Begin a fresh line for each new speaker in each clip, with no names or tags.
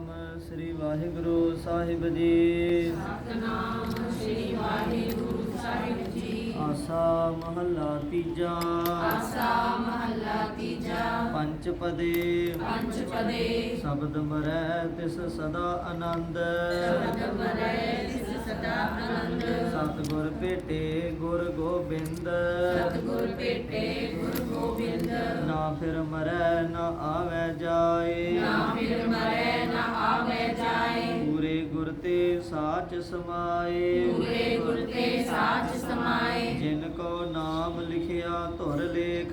ਸਤਨਾਮ ਸ੍ਰੀ ਵਾਹਿਗੁਰੂ ਸਾਹਿਬ ਜੀ।
ਸਤਨਾਮ ਸ੍ਰੀ ਵਾਹਿਗੁਰੂ ਸਾਹਿਬ ਜੀ
ਆਸਾ ਮਹੱਲਾ ਤੀਜਾ।
ਆਸਾ ਮਹੱਲਾ ਤੀਜਾ
ਪੰਚ ਪਦੇ।
ਪੰਜ ਪਦੇ।
ਸ਼ਬਦ ਮਰੈ ਤਿਸ ਸਦਾ ਆਨੰਦ।
ਸ਼ਬਦ ਮਰੈ ਤਿਸ
ਸਤਿਗੁਰ ਭੇਟੇ ਗੁਰ ਗੋਬਿੰਦ।
ਸਤਿਗੁਰ ਭੇਟੇ ਗੁਰ ਗੋਬਿੰਦ।
ਨਾ ਫਿਰ ਮਰੈ ਨਾ ਆਵੈ ਜਾਏ।
ਨਾ ਫਿਰ ਮਰੈ ਨਾ ਆਵੇ ਜਾਏ।
ਪੂਰੇ ਗੁਰ ਤੇ ਸਾਚ ਸਮਾਏ।
ਪੂਰੇ ਗੁਰ ਤੇ ਸਾਚ ਸਮਾਏ।
ਜਿਨ ਕੋ ਨਾਮ ਲਿਖਿਆ ਧੁਰ ਲੇਖ।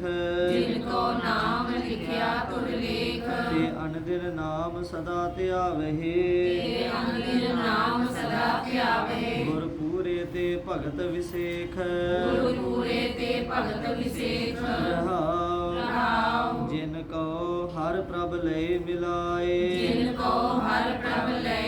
ਜਿਨ ਕੋ ਨਾਮ ਲਿਖਿਆ ਤੁਰ ਲੇਖ।
ਤੇ ਅਨਦਿਨ ਨਾਮ ਸਦਾ ਧਿਆਵਹਿ।
ਤੇ ਅੰਮ੍ਰਿਤ ਨਾਮ ਸਦਾ ਧਿਆਵੇ
ਗੁਰ ਪੂਰੇ ਤੇ ਭਗਤ ਵਿਸੇਖ।
ਗੁਰੂ ਪੂਰੇ ਤੇ ਭਗਤ ਵਿਸੇਖ।
ਰਹਾਉ।
ਰਹਾਉ
ਜਿਨ ਕੋ ਹਰ ਪ੍ਰਭ ਲੈ ਮਿਲਾਏ।
ਜਿਨ ਕੋ ਹਰ ਪ੍ਰਭ ਲੈ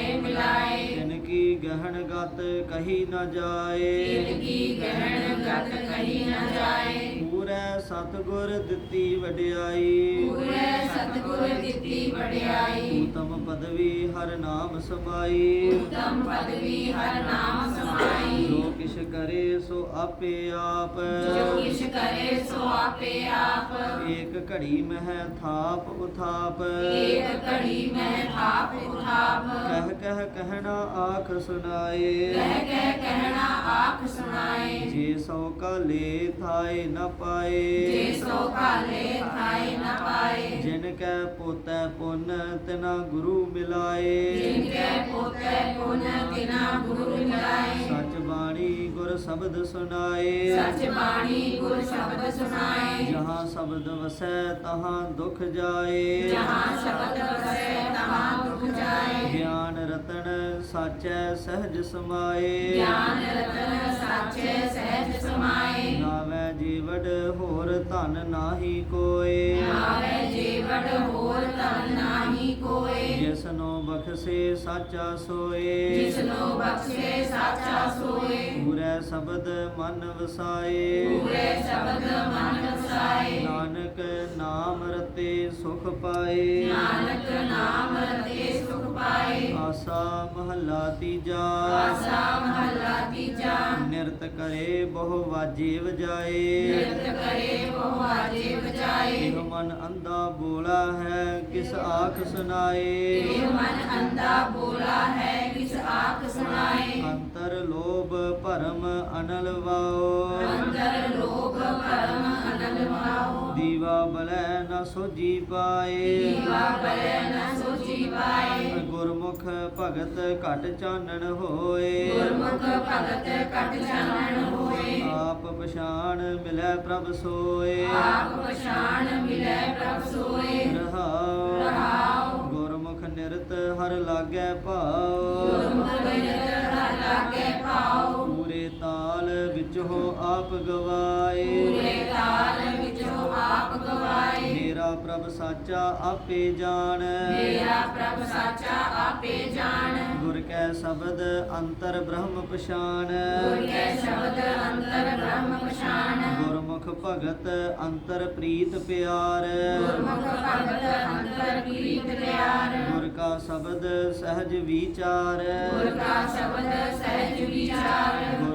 ਗਹਿਣ ਗਤ ਕਹੀ ਨ ਜਾਏ।
ਤਿਨ ਕੀ ਗਹਿਣ ਗਤ ਕਹੀ ਨ ਜਾਏ।
ਪੂਰੈ ਸਤਗੁਰ ਦਿੱਤੀ ਵਡਿਆਈ।
ਪੂਰੇ ਸਤਿਗੁਰ ਦਿੱਤੀ ਵਡਿਆਈ।
ਉਤਮ ਪਦਵੀ ਹਰ ਨਾਮ ਸਮਾਈ।
ਉਤਮ ਪਦਵੀ ਹਰ ਨਾਮ ਸਮਾਈ।
ਕਿਛ ਕਰੇ ਸੋ ਆਪੇ ਆਪ।
ਜੋ ਕਿਛ ਕਰੇ ਸੋ ਆਪੇ ਆਪ।
ਏਕ ਘੜੀ ਮਹਿ ਥਾਪ ਉਥਾਪ।
ਏਕ ਘੜੀ ਮੈਂ ਥਾਪ ਉਠਾਪ
ਕਹਿ ਕਹਿ ਕਹਿਣਾ ਆਖ ਸੁਨਾਏ
ਕਹਿ ਕਹਿ ਕਹਿਣਾ ਆਖ ਸੁਣਾਏ।
ਜੇ ਸੋ ਕਾਲੇ ਥਾਏ ਨ ਪਾਏ।
ਜੇ ਸੋ ਕਾਲੇ ਥਾਏ ਨ ਪਾਏ।
ਜਿਨ ਕੈ ਪੋਤੈ ਪੁੰਨ ਤਿਨਾ ਗੁਰੂ ਮਿਲਾਏ।
ਜਿਨ ਕੈ ਪੋਤੈ ਪੁਨ ਤਿਨਾ ਗੁਰੂ ਮਿਲਾਏ।
ਸਚ ਬਾਣੀ ਗੁਰ ਸ਼ਬਦ ਸੁਨਾਏ
ਸਚ ਬਾਣੀ ਗੁਰ ਸ਼ਬਦ ਸੁਣਾਏ।
ਜਹਾਂ ਸ਼ਬਦ ਵਸੈ ਤਹਾਂ ਦੁਖ ਜਾਏ।
ਜਹਾਂ ਸ਼ਬਦ ਵਸੈ ਤਹਾਂ ਦੁਖ ਜਾਏ।
ਗਿਆਨ ਰਤਨ ਸਾਚੈ ਸਹਿਜ ਸਮਾਏ।
ਗਿਆਨ ਰਤਨ ਸਾਚੇ ਸਹਿਜ ਸਮਾਏ।
ਨਾਵੇਂ ਜੀਵੜ ਹੋਰ ਧਨ ਨਾਹੀ ਕੋਏ।
ਆਵੇ ਜੀਵੜ ਹੋਰ ਧਨ ਨਾਹੀ ਕੋਏ।
ਜਿਸਨੋ ਬਖਸ਼ੇ ਸਾਚਾ ਸੋਏ।
ਜਿਸਨੋ ਬਖਸ਼ੇ ਸਾਚਾ ਸੋਏ।
ਪੂਰੇ ਸ਼ਬਦ ਮਨ ਵਸਾਏ।
ਪੂਰੇ ਸ਼ਬਦ ਮਨ ਵਸਾਏ।
ਨਾਨਕ ਨਾਮ ਰਤੇ ਸੁਖ ਪਾਏ।
ਨਾਨਕ ਨਾਮ ਰਤੇ ਸੁਖ ਪਾਏ।
ਆਸਾ ਮਹੱਲਾ ਤੀਜਾ।
ਆਸਾ ਮਹੱਲਾ ਤੀਜਾ।
ਨਿਰਤ ਕਰੇ ਬਹੁ ਵਾਜੇ ਵਜਾਏ
ਨਿਰਤ ਕਰੇ ਬਹੁ ਆਜੇ ਬਜਾਏ
ਇਹ ਮਨ ਅੰਧਾ ਬੋਲਾ ਹੈ ਕਿਸ ਆਖ ਸੁਨਾਏ
ਇਹ ਮਨ ਅੰਧਾ ਬੋਲਾ ਹੈ ਕਿਸ ਆਖ ਸੁਣਾਏ।
ਅੰਤਰ ਲੋਭ ਭਰਮ ਅਨਲ ਵਾਓ।
ਅੰਦਰ ਲੋਭ ਭਰਮ ਅਨਲ ਮਾਉ
ਦੀਵਾ ਬਲੈ ਨ ਸੋਜੀ ਪਾਏ।
ਦੀਵਾ ਬਲੇ ਨ ਸੋਚੀ ਪਾਏ।
ਗੁਰਮੁਖ ਭਗਤ ਘਟ ਚਾਨਣ ਹੋਏ।
ਗੁਰਮੁਖ ਭਗਤ ਕਟ ਜਾਣਨ ਹੋਏ।
ਆਪ ਪਛਾਣ ਮਿਲੈ ਪ੍ਰਭ ਸੋਏ।
ਆਪ ਪਛਾਣ ਮਿਲੇ ਪ੍ਰਭ ਸੋਏ।
ਰਹਾਉ
ਰਹਾਉ
ਗੁਰਮੁਖ ਨਿਰਤ ਹਰ ਲਾਗੈ ਭਾਉ
ਗੁਰਮੁਖ ਬਿਰਤ ਹਰ
ਪੂਰੇ ਤਾਲ ਵਿੱਚ ਹੋ ਆਪ ਗਵਾਏ।
ਪੂਰੇ ਤਾਲ ਆਪ ਗਵਾਏ।
ਮੇਰਾ ਪ੍ਰਭ ਸਾਚਾ ਆਪੇ ਜਾਣ।
ਮੇਰਾ ਪ੍ਰਭ ਸਾਚਾ ਆਪੇ ਜਾਣ।
ਗੁਰ ਕੈ ਸ਼ਬਦ ਅੰਤਰ ਬ੍ਰਹਮ ਪਛਾਨ
ਗੁਰ ਕੈ ਸ਼ਬਦ ਅੰਤਰ ਬ੍ਰਹਮ ਪਛਾਨ
ਗੁਰਮੁਖ ਭਗਤ ਅੰਤਰ ਪ੍ਰੀਤ ਪਿਆਰ।
ਗੁਰਮੁਖ ਭਗਤ ਅੰਤਰ ਪ੍ਰੀਤ ਪਿਆਰ।
ਗੁਰ ਕਾ ਸ਼ਬਦ ਸਹਿਜ ਵਿਚਾਰ।
ਗੁਰ ਕਾ ਸ਼ਬਦ ਸਹਿਜ ਵਿਚਾਰ।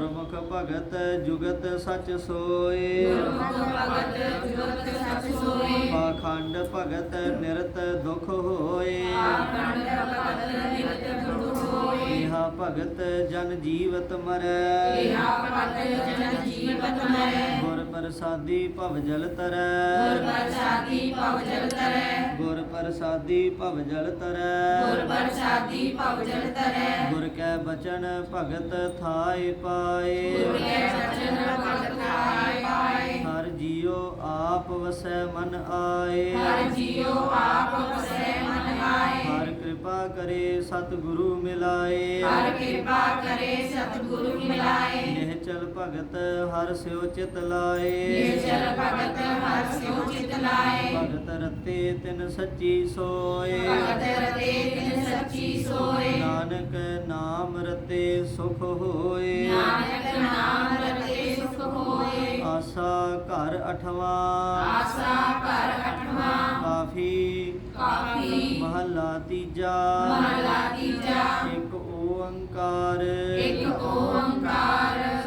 ਭਗਤ ਜੁਗਤ ਸਚ ਸੋਏ।
ਗੁਰਮੁਖ ਭਗਤ ਜੁਗਤ ਸਚ ਸੋਏ
ਪਾਖੰਡ ਭਗਤ ਨਿਰਤ ਦੁਖ ਹੋਏ
ਆਖੰਡ ਭਗਤ ਨਿਰਤ ਦੁਖ ਹੋਏ।
ਇਹਾ ਭਗਤ ਜਨ ਜੀਵਤ ਮਰੈ।
ਇਹਾ ਭਗਤ ਜਨ ਜੀਵਤ ਮਰੈ।
ਗੁਰ ਪ੍ਰਸਾਦੀ ਭਵ ਜਲ
ਗੁਰ
ਤਰੈ।
ਪ੍ਰਸਾਦੀ ਭਵ ਜਲ ਤਰੈ।
ਗੁਰ ਪ੍ਰਸਾਦੀ ਭਵ ਜਲ
ਗੁਰ
ਤਰੈ।
ਪ੍ਰਸਾਦੀ ਭਵ ਜਲ ਤਰੈ।
ਗੁਰ ਕੈ ਬਚਨ ਭਗਤ ਥਾਇ ਪਾਏ।
ਗੁਰ ਕੈ ਬਚਨ ਭਗਤ ਆਏ ਪਾਏ।
ਹਰ ਜੀਉ ਆਪ ਵਸੈ ਮਨ ਆਏ।
ਹਰ ਜੀਉ ਆਪ ਵਸੈ ਮਨ ਆਏ।
ਹਰ ਕਿਰਪਾ ਕਰੇ ਸਤਿਗੁਰੂ ਮਿਲਾਏ।
ਹਰ ਕਿਰਪਾ ਕਰੇ ਸਤਿਗੁਰੂ ਮਿਲਾਏ।
ਨਿਹਚਲ ਭਗਤ ਹਰ ਸਿਉ ਚਿਤ ਲਾਏ।
ਨਿਰਜਲ ਭਗਤ ਹਰ ਸਿਉ ਚਿਤ ਲਾਏ।
ਭਗਤ ਰਤੇ ਤਿਨ ਸੱਚੀ ਸੋਏ।
ਭਗਤ ਰਤੇ ਤਿਨ ਸੱਚੀ ਸੋਏ।
ਨਾਨਕ ਨਾਮ ਰਤੇ ਸੁਖ ਹੋਏ।
ਨਾਨਕ ਨਾਮ ਰਤੇ ਹੋਏ।
ਆਸਾ ਘਰ ਅਠਵਾ।
ਆਸਾ ਘਰ ਅਠਵਾਂ।
ਕਾਫੀ।
ਪਾਪੀ
ਮਹੱਲਾ ਤੀਜਾ।
ਮਹਲਾ ਤੀਜਾ।
ਇੱਕ ਓੰਕਾਰ।
ਇੱਕ ਓੰਕਾਰ।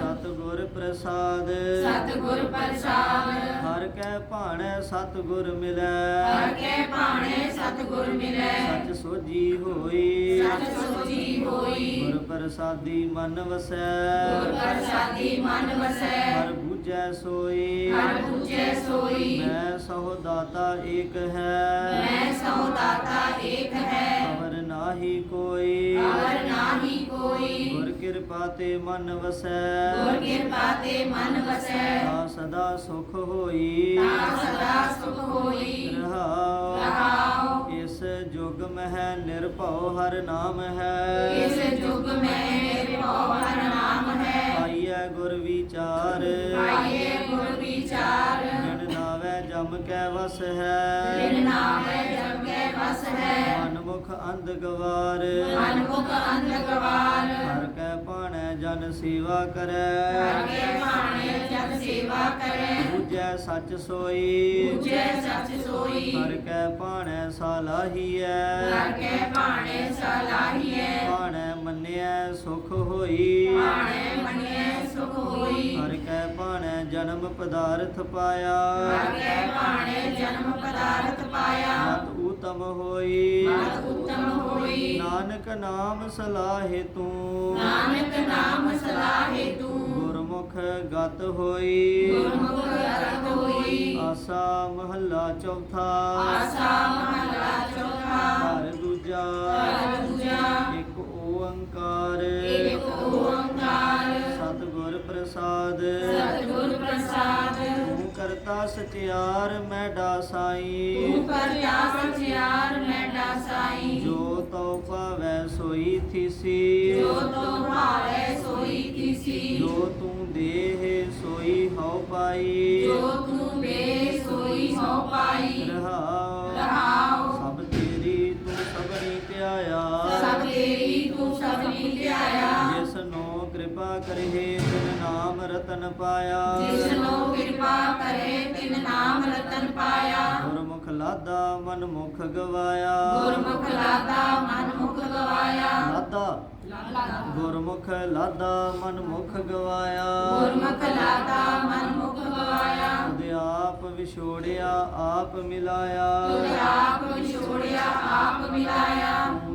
ਪ੍ਰਸਾਦ
ਸਤਿਗੁਰ ਪ੍ਰਸਾਦ।
ਹਰ ਕੈ ਭਾਣੈ ਸਤਿਗੁਰ ਮਿਲੈ।
ਹਰ ਕੇ ਭਾਣੇ ਸਤਿਗੁਰ ਮਿਲੈ।
ਸਚ ਸੋਜੀ ਹੋਈ।
ਸਚ ਸੋਜੀ ਹੋਈ।
ਗੁਰ ਪ੍ਰਸਾਦੀ ਮਨ ਵਸੈ।
ਗੁਰ ਪ੍ਰਸਾਦੀ ਮਨ ਵਸੈ।
ਹਰ ਬੂਝੈ ਸੋਈ।
ਹਰ ਪੂਜੈ ਸੋਈ।
ਮੈਂ ਸਹੁ ਦਾਤਾ ਏਕ ਹੈ।
ਮੈਂ ਸੋ ਦਾਤਾ ਏਕ ਹੈ।
ਅਵਰ ਨਾਹੀ ਕੋਈ।
ਅਵਰ ਨਾਹੀ ਕੋਈ।
ਗੁਰ ਕਿਰਪਾ ਤੇ ਮਨ ਵਸੈ।
ਗੁਰ ਕਿਰਪਾ ਤੇ ਮਨ ਵਸੈ।
ਤਾ ਸਦਾ ਸੁਖ ਹੋਈ।
ਤਾ ਸਦਾ ਸੁਖ ਹੋਈ।
ਰਹਾਉ
ਰਹਾਉ
ਇਸ ਜੁਗ ਮਹਿ ਨਿਰਭਉ ਹਰ ਨਾਮ ਹੈ।
ਇਸ ਯੁਗ ਮੈਂ ਨਿਰਭਉ ਹਰ ਨਾਮ ਹੈ।
ਪਾਈਐ ਗੁਰ ਵਿਚਾਰ।
ਪਾਈਏ ਗੁਰ ਵਿਚਾਰ।
ਜਿਨ ਨਾਵੈ ਜਮ ਕੈ ਵਸ ਹੈ।
ਬਿਨ ਨਾਮੈ ਕੇ ਵਸ ਹੈ।
ਮਨ ਮੁਖ ਅੰਧ ਗਵਾਰ।
ਮਨ ਮੁਖ ਅੰਧ ਗਵਾਰ।
ਹਰ ਕੈ ਭਾਣੈ ਜਨ ਸੇਵਾ ਕਰੈ।
ਹਰ ਕੇ ਭਾਣੇ ਜਨ ਸੇਵਾ ਕਰੈ।
ਬੁਝੈ ਸੱਚ ਸੋਈ।
ਪੂਜੈ ਸਚ ਸੋਈ।
ਹਰ ਕੈ ਭਾਣੈ ਸਾਲਾਹੀਐ।
ਹਰ ਕੇ ਭਾਣੇ ਸਲਾਹੀਐ।
ਭਾਣੈ ਮੰਨਿਐ ਸੁਖ ਹੋਈ।
ਭਾਣੇ ਮੰਨਿਐ ਸੁਖ ਹੋਈ।
ਹਰ ਕੈ ਭਾਣੈ ਜਨਮ ਪਦਾਰਥ ਪਾਇਆ।
ਹਰ ਕੇ ਭਾਣੇ ਜਨਮ ਪਦਾਰਥ ਪਾਇਆ।
ਮਤ ਊਤਮ ਹੋਈ।
ਮਤ ਉਤਮ ਹੋਈ।
ਨਾਨਕ ਨਾਮ ਸਲਾਹੇ ਤੂੰ।
ਨਾਨਕ ਨਾਮ ਸਲਾਹੇ ਤੂੰ।
ਗੁਰਮੁਖ ਗਤ ਹੋਈ।
ਗੁਰਮੁਖ ਹੋਈ।
ਆਸਾ ਮਹੱਲਾ ਚੌਥਾ।
ਆਸਾ ਮਹਲਾ ਚੌਥਾ।
ਘਰ ਦੂਜਾ।
ਘਰ ਦੂਜਾ।
ਓੰਕਾਰ।
ਏਕ ਓੰਕਾਰ।
ਸਤਿਗੁਰ ਪ੍ਰਸਾਦ।
ਸਤਿਗੁਰ ਪ੍ਰਸਾਦ।
ਤੂੰ ਕਰਤਾ ਸਚਿਆਰ ਮੈਂ ਡਾਸਾਈ।
ਤੂੰ ਕਰਤਾ ਸਚਿਆਰ ਮੈਂ ਡਾਸਾਈ।
ਜੋ ਤਉ ਭਾਵੈ ਸੋਈ ਥੀਸੀ।
ਜੋ ਤੋ ਭਾਵੇ ਸੋਈ ਕਿਸੀ
ਜੋ ਤੂੰ ਦੇਹ ਸੋਈ ਹਉ ਪਾਈ।
ਜੋ ਤੂੰ ਦੇ ਸੋਈ ਹੋ ਪਾਈ।
ਰਹਾਉ।
ਰਹਾਉ।
ਕਿਰਪਾ ਕਰੇ ਤਿਨ ਨਾਮ ਰਤਨ ਪਾਇਆ।
ਜਿਸਨੋ ਕਿਰਪਾ ਕਰੇ ਤਿਨ ਨਾਮ ਰਤਨ ਪਾਇਆ।
ਗੁਰਮੁਖ ਲਾਦਾ ਮਨ ਮੁਖ ਗਵਾਇਆ।
ਗੁਰਮੁਖ ਲਾਦਾ ਮਨ ਮੁਖ ਗਵਾਇਆ।
ਲਾਦਾ। ਗੁਰਮੁਖ ਲਾਦਾ ਮਨ ਮੁਖ ਗਵਾਇਆ।
ਗੁਰਮੁਖ ਲਾਦਾ ਮਨ ਮੁਖ ਗਵਾਇਆ।
ਤੁਧ ਆਪ ਵਿਛੋੜਿਆ ਆਪ ਮਿਲਾਇਆ।
ਤੁਧ ਆਪ ਵਿਛੋੜਿਆ ਆਪ ਮਿਲਾਇਆ।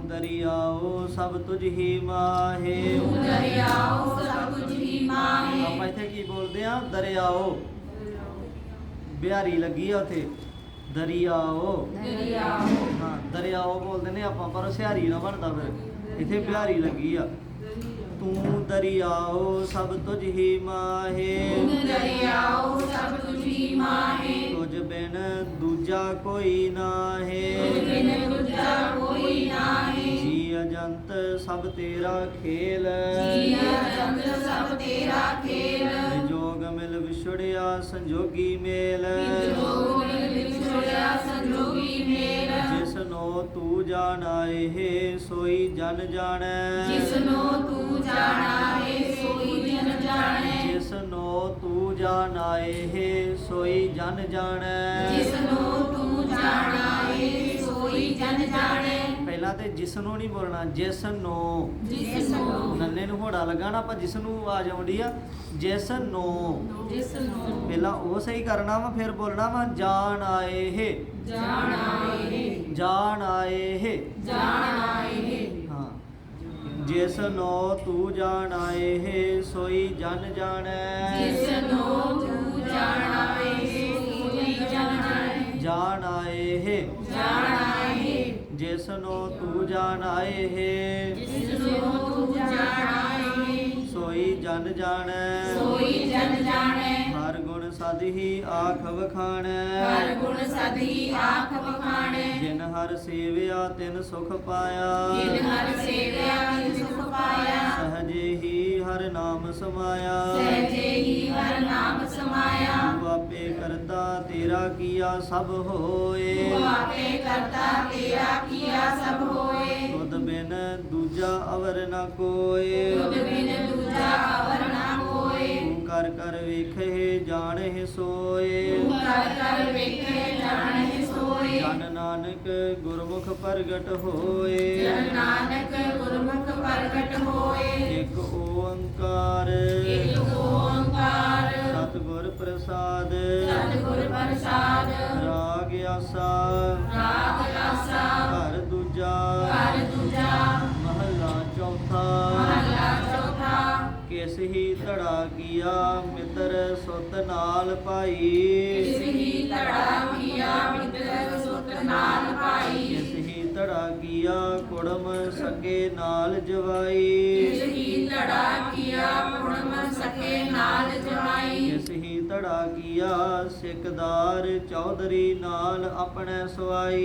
ਸਭ ਤੁਝ ਹੀ ਮਾਹੇ।
ਤੂੰ ਦਰਿਆਓ ਸਭ ਕੁਝ ਹੀ ਮਾਹੇ।
ਆਪਾਂ ਇੱਥੇ ਕੀ ਬੋਲਦੇ ਆ ਦਰਿਆਓ। ਬਿਹਾਰੀ ਲੱਗੀ ਆ ਉਥੇ। ਦਰਿਆਓ।
ਦਰਿਆਓ।
ਹਾਂ ਦਰਿਆਓ ਬੋਲਦੇ ਨੇ ਆਪਾਂ ਪਰ ਸਿਹਾਰੀ ਨਾ ਬਣਦਾ ਫਿਰ। ਇੱਥੇ ਬਿਹਾਰੀ ਲੱਗੀ ਆ। ਤੂੰ ਦਰਿਆਓ ਸਭ ਤੁਝ ਹੀ ਮਾਹੇ।
ਤੂੰ ਦਰਿਆਓ ਸਭ ਕੁਝ ਹੀ ਮਾਹੇ।
ਤੁਝ ਬਿਨ ਦੂਜਾ ਕੋਈ
ਤੁਝ
ਨਾਹੇ
ਬਿਨ ਦੂਜਾ ਕੋਈ ਨਾਹੀ
ਜੀ ਅਜੰਤ ਸਭ ਤੇਰਾ ਖੇਲ।
ਜੀ ਜੰਤ ਸਭ ਤੇਰਾ ਖੇਲ।
ਜੋਗ ਮਿਲ ਵਿਛੜਿਆ ਸੰਜੋਗੀ ਮੇਲ।
ਜੋ ਮਿਲ ਵਿਛੜਿਆ ਸੰਜੋਗੀ ਮੇਲ।
ਜਿਸ ਨੋ ਤੂੰ ਜਾਣਾਏ ਹੈ ਸੋਈ ਜਨ ਜਾਣੈ।
ਜਿਸਨੋ ਤੂੰ ਜਾਣਾ ਏ ਸੋਈ ਜਨ ਜਾਣੈ।
ਜਿਸ ਨੋ ਤੂੰ ਜਾਣਾਏ ਹੈ ਸੋਈ ਜਨ ਜਾਣੈ।
ਜਿਸਨੋ ਤੂੰ ਜਾਣਾ ਏ ਸੋਈ ਜਨ ਜਾਣੈ।
ਪਹਿਲਾਂ ਤੇ ਜਿਸ ਨੂੰ ਨਹੀਂ ਬੋਲਣਾ ਜਿਸ ਨੂੰ
ਜਿਸਨੋ।
ਨੰਨੇ ਨੂੰ ਹੋੜਾ ਲਗਾਣਾ ਆਪਾਂ ਜਿਸ ਨੂੰ ਆਵਾਜ਼ ਆਉਂਦੀ ਆ ਜਿਸ ਨੂੰ
ਜਿਸਨੋ।
ਪਹਿਲਾਂ ਉਹ ਸਹੀ ਕਰਨਾ ਵਾ ਫਿਰ ਬੋਲਣਾ ਵਾ ਜਾਣ ਆਏ ਹੈ।
ਜਾਣਾ ਏ
ਜਾਣ ਆਏ ਹੈ।
ਜਾਣਾ ਏ
ਹਾਂ। ਜਿਸ ਨੋ ਤੂੰ ਜਾਣ ਆਏ ਹੈ ਸੋਈ ਜਨ ਜਾਣੈ।
ਜਿਸਨੋ ਤੂੰ ਜਾਣਾ ਏ ਸੋਈ ਜਨ ਜਾਣੈ।
ਜਾਣ ਆਏ ਹੈ।
ਜਾਣਾ
ਜਿਸ ਨੋ ਤੂੰ ਜਾਣ ਆਏ ਹੈ।
ਜਿਸਨੋ ਤੂੰ ਜਾਣਾ
ਸੋਈ ਜਨ ਜਾਣੈ।
ਸੋਈ ਜਨ ਜਾਣੈ।
ਹਰ ਗੁਣ ਸਦ ਹੀ ਆਖ ਵਖਾਣੈ।
ਹਰ ਗੁਣ ਸਦੀ ਆਖ ਵਖਾਣੈ।
ਜਿਨ ਹਰ ਸੇਵਿਆ ਤਿਨ ਸੁਖ ਪਾਇਆ।
ਜਿਨ ਹਰ ਸੇਵਿਆ ਤਿਨ ਸੁਖ ਪਾਇਆ।
ਸਹਜੇ ਹੀ ਹਰ ਨਾਮ ਸਮਾਇਆ।
ਸਹਿਜੇ ਹੀ ਹਰ ਨਾਮ ਸਮਾਇਆ।
ਤੂੰ ਆਪੇ ਕਰਤਾ ਤੇਰਾ ਕੀਆ ਸਭ ਹੋਏ।
ਤੂੰ ਆਪੇ ਕਰਤਾ ਤੇਰਾ ਕੀਆ ਸਭ ਹੋਏ।
ਤੁਧ ਬਿਨ ਦੂਜਾ ਅਵਰ ਨ ਕੋਏ।
ਤੁਧ ਬਿਨ ਦੂਜਾ ਅਵਰ ਨਾ ਕੋਏ।
ਤੂੰ ਕਰ ਕਰ ਵੇਖੇ ਜਾਣਹਿ ਸੋਏ।
ਤੂੰ ਕਰ ਕਰ ਵੇਖੇ ਜਾਣਹਿ ਸੋਏ।
ਜਨ ਨਾਨਕ ਗੁਰਮੁਖ ਪ੍ਰਗਟ ਹੋਏ।
ਜਨ ਨਾਨਕ ਗੁਰਮੁਖ ਪ੍ਰਗਟ ਹੋਏ।
ਇੱਕ ਓੰਕਾਰ।
ਇਕ ਓੰਕਾਰ।
ਸਤਿਗੁਰ ਪ੍ਰਸਾਦ।
ਸਤਿਗੁਰ ਪ੍ਰਸਾਦ।
ਰਾਗ ਆਸਾ।
ਰਾਗ ਰਾਸਾ
ਘਰ ਦੂਜਾ।
ਘਰ ਦੂਜਾ
ਚੌਥਾ
ਮਹਲਾ ਚੌਥਾ।
ਕਿਸ ਹੀ ਧੜਾ ਕੀਆ ਮਿੱਤਰ ਸੁਤ ਨਾਲ ਭਾਈ।
ਇਸ ਹੀ ਧੜਾ ਕੀਆ ਮਿੱਤਰ ਸੁਤ ਨਾਲ ਭਾਈ।
ਕਿਸ ਹੀ ਧੜਾ ਕੀਆ ਕੁੜਮ ਸਕੇ ਨਾਲ ਜਵਾਈ।
ਹੀ ਧੜਾ ਕੀਆ ਪੁਣਮ ਸਕੇ ਨਾਲ ਜਵਾਈ।
ਕਿਸ ਹੀ ਧੜਾ ਕੀਆ ਸਿਕਦਾਰ ਚੌਧਰੀ ਨਾਲ ਆਪਣੇ
ਇਸ
ਸਵਾਈ।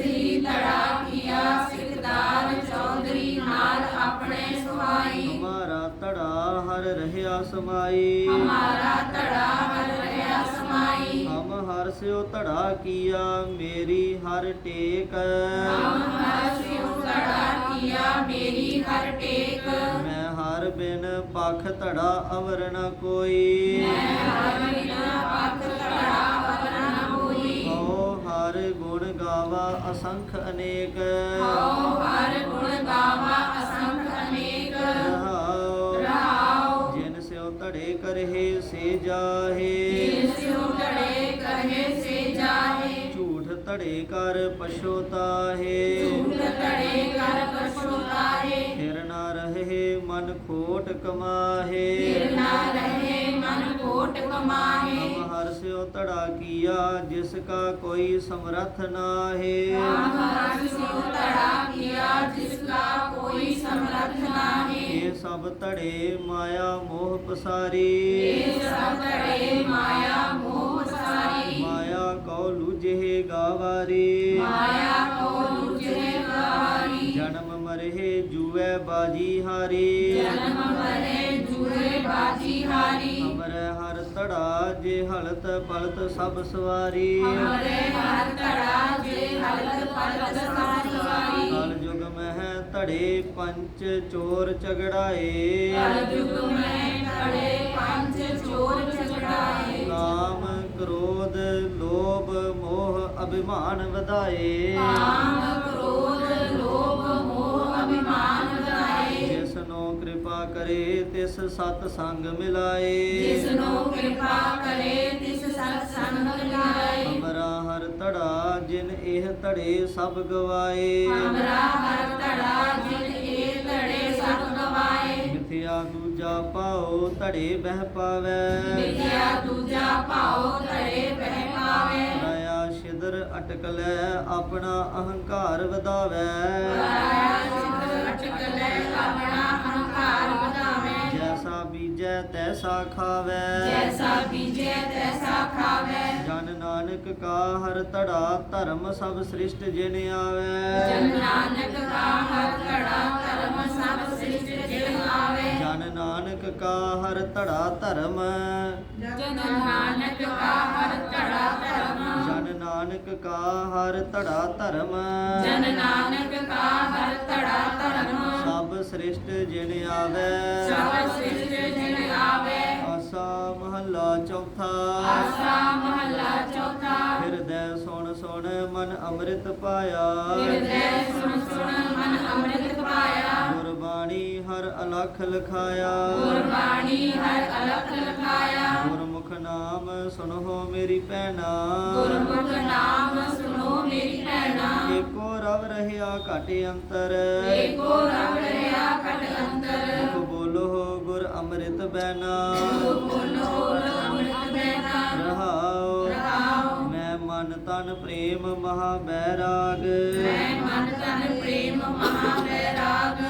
ਹੀ ਧੜਾ ਕੀਆ ਸਿਕਦਾਰ ਚੌਧਰੀ ਨਾਲ ਆਪਣੇ ਸੁਆਈ
ਹਮਾਰਾ ਧੜਾ ਹਰ ਰਹਿਆ ਸਮਾਈ।
ਹਮਾਰਾ ਧੜਾ ਹਰ ਰਿਹਾ ਸਮਾਈ।
ਹਮ ਹਰ ਸਿਓ ਧੜਾ ਕੀਆ ਮੇਰੀ ਹਰ ਟੇਕ।
ਹਮ ਹਰ ਸਿਉ ਧੜਾ ਕੀਆ ਮੇਰੀ ਹਰ ਟੇਕ।
ਮੈਂ ਹਰ ਬਿਨ ਪਖ ਧੜਾ ਅਵਰ ਨ ਕੋਈ।
ਹਰ ਬਿਨਾ ਪੱਖ ਧੜਾ ਵਰਨਾ ਹੋਈ
ਕਉ ਹਰ ਗੁਣ ਗਾਵਾ ਅਸੰਖ ਅਨੇਕ
ਹਉ ਹਰ ਗੁਣ ਗਾਵਾ ਅਸੰਖ ਅਨੇਕ।
ਰਹਾਉ
ਰਹਾਉ
ਜਿਨ ਸਿਓ ਧੜੇ ਕਰਹਿ ਸੇ ਜਾਹੇ।
ਜਿਨ ਸਿਉ ਧੜੇ ਕਹੇ ਸੇ ਜਾਹੇ
ਝੂਠ ਧੜੇ ਕਰ ਪਛੋਤਾਹੇ
ਝੂਠ ਧੜੇ ਕਰ ਪਛੋਤਾਹੇ
ਫਿਰ ਨਾ ਰਹੇ ਮਨ ਖੋਟ ਕਮਾਹੇ।
ਫਿਰ ਨਾ ਰਹੇ ਮਨ ਕੋਟ ਕਮਾਹੇ।
ਹਮ ਹਰ ਸਿਓ ਧੜਾ ਕੀਆ ਜਿਸ ਕਾ ਕੋਈ ਸਮਰਥ ਨਾਹੇ।
ਹਰ ਸਿਉ ਧੜਾ ਕੀਆ ਜਿਸ ਕਾ ਕੋਈ ਸਮਰਥ ਨਾਹੀ।
ਇਹ ਸਭ ਧੜੇ ਮਾਇਆ ਮੋਹ ਪਸਾਰੀ।
ਇਹ ਸਭ ਧੜੇ ਮਾਇਆ ਮੋਹ ਸਾਰੀ
ਮਾਇਆ ਕਉ ਲੁਜੇ ਗਾਵਾਰੀ।
ਮਾਇਆ ਕੋ
ਜਨਮ ਜੂਐ ਬਾਜੀ ਹਾਰੀ
ਜਨਮ ਮਰੇ ਜੂਏ ਬਾਜੀ ਹਾਰੀ।
ਅਮਰ ਹਰ ਧੜਾ ਜੇ ਹਲਤ ਪਲਤ ਸਭ ਸਵਾਰੀ।
ਹਮਰੇ ਹਰ ਧੜਾ ਜੇ ਹਲਤ ਪਲਤ ਸਾਰੀ
ਕਲ ਯੁਗ ਮਹਿ ਧੜੇ ਪੰਚ ਚੋਰ ਝਗੜਾਏ।
ਕਲ ਯੁਗ ਮੈਂ ਧੜੇ ਪੰਜ ਚੋਰ ਝਗੜਾਏ
ਕਾਮ ਕ੍ਰੋਧ ਲੋਭ ਮੋਹ ਅਭਿਮਾਨ ਵਧਾਏ।
ਕਾਮ ਅਭਿਮਾਨ ਵਧਾਏ।
ਜਿਸ ਨੂੰ ਕਿਰਪਾ ਕਰੇ ਤਿਸ ਸਤ ਸੰਗ ਮਿਲਾਏ।
ਜਿਸ ਨੂੰ ਕਿਰਪਾ ਕਰੇ ਤਿਸ ਸਤ ਸੰਗ ਲਾਏ
ਅਮਰਾ ਹਰ ਧੜਾ ਜਿਨ ਇਹ ਧੜੇ ਸਭ ਗਵਾਏ।
ਹਮਰਾ ਹਰ ਧੜਾ ਜਿਨ ਇਹ ਧੜੇ ਸਭ ਗਵਾਏ।
ਮਿਥਿਆ ਦੂਜਾ ਪਾਓ ਧੜੇ ਬਹਿ ਪਾਵੈ।
ਮਿਥਿਆ ਦੂਜਾ ਭਾਉ ਧੜੇ ਬਹਿ ਪਾਵੇ।
ਰਾਇਆ ਛਿਦਰ ਅਟਕ ਲੈ ਆਪਣਾ ਅਹੰਕਾਰ ਵਧਾਵੈ।
ਪਰਾਇਆ ਸਿੱਧ ਆਪਣਾ ਅਹੰਕਾਰ ਵਧਾਵੇ
ਜੈਸਾ ਬੀਜੈ ਤੈਸਾ ਖਾਵੈ
ਜੈਸਾ ਬੀਜੇ ਤੈਸਾ ਖਾਵੇ।
ਜਨ ਨਾਨਕ ਕਾ ਹਰ ਧੜਾ, ਧਰਮ ਸਭ ਸ੍ਰਿਸ਼ਟ ਜਿਨ ਆਵੈ।
ਜਨ ਨਾਨਕ ਕਾ ਹਰ ਧੜਾ, ਧਰਮ ਸਭ ਸ੍ਰਿਸ਼ਟ
ਨਾਨਕ ਕਾ ਹਰ ਧੜਾ ਧਰਮ।
ਜਨ ਨਾਨਕ ਕਾ ਹਰ ਧੜਾ ਧਰਮ।
ਜਨ ਨਾਨਕ ਕਾ ਹਰ ਧੜਾ ਧਰਮ।
ਜਨ ਨਾਨਕ ਕਾ ਹਰ ਧੜਾ ਧਰਮ।
ਸਭ ਸ੍ਰਿਸ਼ਟ ਜਿਨ ਆਵੈ।
ਸਭ ਸ੍ਰਿਸ਼ਟ ਜਿਨ ਆਵੇ।
ਆਸਾ ਮਹੱਲਾ ਚੌਥਾ।
ਆਸਾ ਮਹੱਲਾ ਚੌਥਾ।
ਹਿਰਦੈ ਸੁਣ ਸੁਣ ਮਨ ਅੰਮ੍ਰਿਤ ਪਾਇਆ।
ਹਿਰਦੈ ਸੁਣ ਸੁਣ ਮਨ ਅੰਮ੍ਰਿਤ ਪਾਇਆ।
ਹਰ ਅਲਖ ਲਖਾਇਆ।
ਗੁਰਬਾਣੀ ਹਰ ਅਲਖ ਲਖਾਇਆ।
ਗੁਰਮੁਖ ਨਾਮ ਸੁਣੋ ਮੇਰੀ ਭੈਣਾ।
ਗੁਰਮੁਖ ਨਾਮ ਸੁਨੋ ਮੇਰੀ ਭੈਣਾ।
ਏਕੋ ਰਵ ਰਹਿਆ ਘਟ ਅੰਤਰ।
ਏਕੋ ਰੰਗ ਰਿਆ ਕਟ ਅੰਤਰ।
ਮੁਖ ਬੋਲੋ ਗੁਰ ਅੰਮ੍ਰਿਤ ਬੈਨਾ
ਬੋਲੋ ਅੰਮ੍ਰਿਤ ਬੈਨਾ
ਰਹਾਉ
ਰਹਾਉ
ਮੈਂ ਮਨ ਤਨ ਪ੍ਰੇਮ ਮਹਾ ਬੈਰਾਗ।
ਮੈਂ ਮਨ ਤਨ ਪ੍ਰੇਮ ਮਹਾ ਬੈਰਾਗ।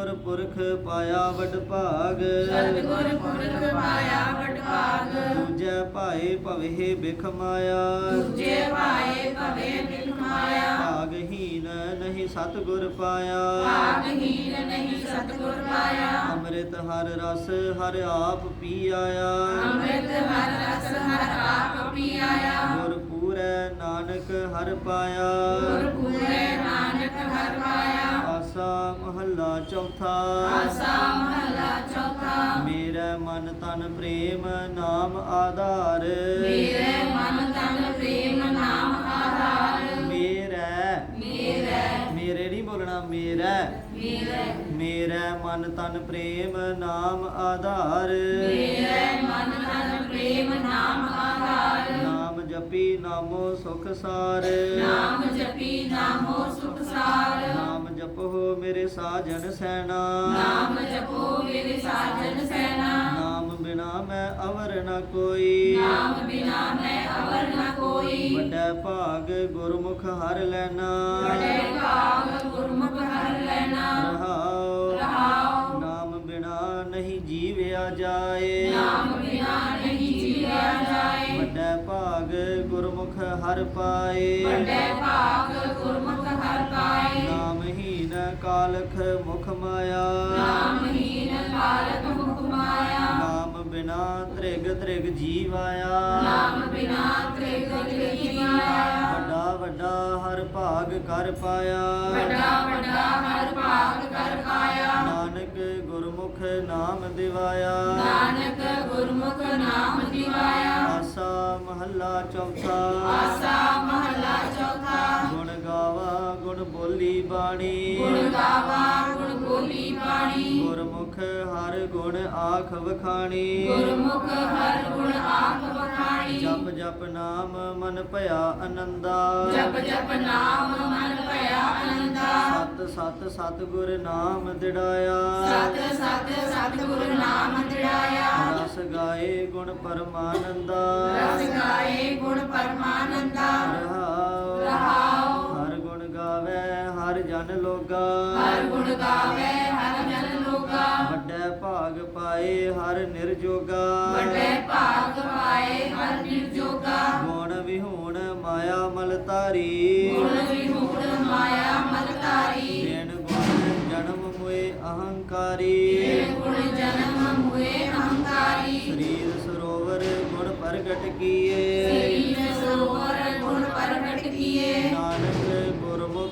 ਸਤਿਗੁਰ ਪੁਰਖ ਪਾਇਆ ਵਡ ਭਾਗ।
ਸਤਿਗੁਰ ਪੁਰਖ ਪਾਇਆ ਵਡਭਾਗ
ਦੂਜੈ ਭਾਏ ਭਵੇ ਬਿਖ ਮਾਇਆ।
ਦੂਜੇ ਭਾਏ ਭਵੇ ਬਿਖਮਾਇਆ
ਭਾਗਹੀਨ ਨਹੀਂ ਸਤਿਗੁਰ ਪਾਇਆ।
ਭਾਗਹੀਨ ਨਹੀਂ ਸਤਿਗੁਰ ਪਾਇਆ।
ਅੰਮ੍ਰਿਤ ਹਰ ਰਸ ਹਰ ਆਪ ਪੀ ਆਇਆ।
ਅੰਮ੍ਰਿਤ ਹਰ ਰਸ ਹਰ ਆਪ ਪੀ ਆਇਆ।
ਗੁਰ ਪੂਰੈ ਨਾਨਕ ਹਰ ਪਾਇਆ।
ਗੁਰ ਪੂਰੇ ਨਾਨਕ
ਮਹੱਲਾ ਚੌਥਾ।
ਆਸਾ ਮਹੱਲਾ ਚੌਥਾ।
ਮੇਰਾ ਮਨ ਤਨ ਪ੍ਰੇਮ ਨਾਮ ਆਧਾਰ।
ਮੇਰੇ ਮਨ ਤਨ ਪ੍ਰੇਮ ਨਾਮ ਆਧਾਰ।
ਮੇਰਾ।
ਮੇਰਾ।
ਮੇਰੇ ਨਹੀਂ ਬੋਲਣਾ ਮੇਰਾ। ਮੇਰਾ।
ਮੇਰਾ ਮਨ ਤਨ ਪ੍ਰੇਮ ਨਾਮ ਆਧਾਰ।
ਮੇਰੇ ਮਨ ਜਪੀ ਨਾਮੋ ਸੁਖ ਸਾਰ।
ਨਾਮ ਜਪੀ ਨਾਮੋ ਸੁਖ ਸਾਰ।
ਨਾਮ ਜਪੋ ਮੇਰੇ ਸਾਜਨ ਸੈਨਾ।
ਨਾਮ ਜਪੋ ਮੇਰੇ ਸਾਜਨ ਸੈਨਾ।
ਨਾਮ ਬਿਨਾ ਮੈਂ ਅਵਰ ਨ ਕੋਈ।
ਨਾਮ ਬਿਨਾ ਮੈਂ ਅਵਰ ਨ ਕੋਈ।
ਵੱਡਾ ਭਾਗ ਗੁਰਮੁਖ ਹਰ ਲੈਣਾ
ਬੜੇ ਭਾਗ ਗੁਰਮੁਖ ਹਰ ਲੈਣਾ
ਰਹਾਉ
ਰਹਾਉ
ਨਾਮ ਬਿਨਾ ਨਹੀਂ ਜੀਵਿਆ ਜਾਏ। ਹਰ ਪਾਏ।
ਵੱਡੇ ਭਾਗ ਗੁਰਮੁਖ ਹਰ ਪਾਏ।
ਨਾਮਹੀਨ ਕਾਲਖ ਮੁਖ ਮਾਇਆ।
ਨਾਮਹੀਨ ਕਾਲਕ ਮੁਖ ਮਾਇਆ।
ਨਾਮ ਬਿਨਾ ਤ੍ਰਿਗ ਤ੍ਰਿਗ ਜੀਵ ਆਇਆ
ਨਾਮ ਬਿਨਾ ਤ੍ਰਿਗ ਤ੍ਰਿਗ ਜੀਵਾਇਆ।
ਵੱਡਾ ਵੱਡਾ ਹਰ ਭਾਗ ਕਰ ਪਾਇਆ।
ਵੱਡਾ ਵੱਡਾ ਹਰ ਭਾਗ ਕਰ ਪਾਇਆ।
ਨਾਨਕ ਗੁਰਮੁਖ ਨਾਮ ਦਿਵਾਇਆ।
ਨਾਨਕ ਗੁਰਮੁਖ ਨਾਮ ਦਿਵਾਇਆ।
ਆਸਾ ਮਹੱਲਾ ਚੌਥਾ।
ਆਸਾ ਮਹੱਲਾ ਚੌਥਾ।
ਗੁਣ ਗਾਵਾ ਗੁਣ ਬੋਲੀ ਬਾਣੀ।
ਗੁਣ ਗਾਵਾ ਗੁਣ ਬੋਲੀ ਬਾਣੀ।
ਗੁਰਮੁਖ ਹਰ ਗੁਣ ਆਖ ਵਖਾਣੀ।
ਗੁਰਮੁਖ ਹਰ
ਜਪ ਨਾਮ ਮਨ ਭਇਆ ਆਨੰਦਾ
ਜਪ ਜਪ ਨਾਮ ਮਨ ਭਇਆ ਆਨੰਦਾ
ਸਤ ਸਤ ਸਤ ਗੁਰ ਨਾਮ ਦਿੜਾਇਆ।
ਸਤ ਸਤ ਸਤ ਗੁਰ ਨਾਮ ਦਿੜਾਇਆ।
ਰਸ ਗਾਏ ਗੁਣ ਪਰਮਾਨੰਦਾ।
ਰਸ ਗਾਏ ਗੁਣ ਪਰਮਾਨੰਦਾ।
ਰਹਾਉ
ਰਹਾਉ
ਹਰ ਗੁਣ ਗਾਵੇ ਹਰ ਜਨ ਲੋਗਾ।
ਹਰ ਗੁਣ ਗਾਵੇ ਹਰ ਜਨ
ਭਾਗ ਪਾਏ ਹਰ ਨਿਰਜੋਗਾ।
ਵੱਡੇ ਭਾਗ ਪਾਏ ਹਰ ਨਿਰਜੋਗਾ।
ਗੁਣ ਵਿਹੂਣ ਮਾਇਆ ਮਲ ਧਾਰੀ।
ਗੁਣ ਵਿਹੂਣ ਮਾਇਆ ਮਲਤਾਰੀ
ਦੇਣ ਗੁਣ ਜਨਮ ਮੁਏ ਅਹੰਕਾਰੀ।
ਇਹ ਗੁਣ ਜਨਮ ਮੁਏ ਅਹੰਕਾਰੀ।
ਸਰੀਰ ਸਰੋਵਰ ਗੁਣ ਪ੍ਰਗਟ ਕੀਏ।
ਸਰੀਰ ਸਰੋਵਰ ਗੁਣ ਪ੍ਰਗਟ ਕੀਏ।
ਨਾਨਕ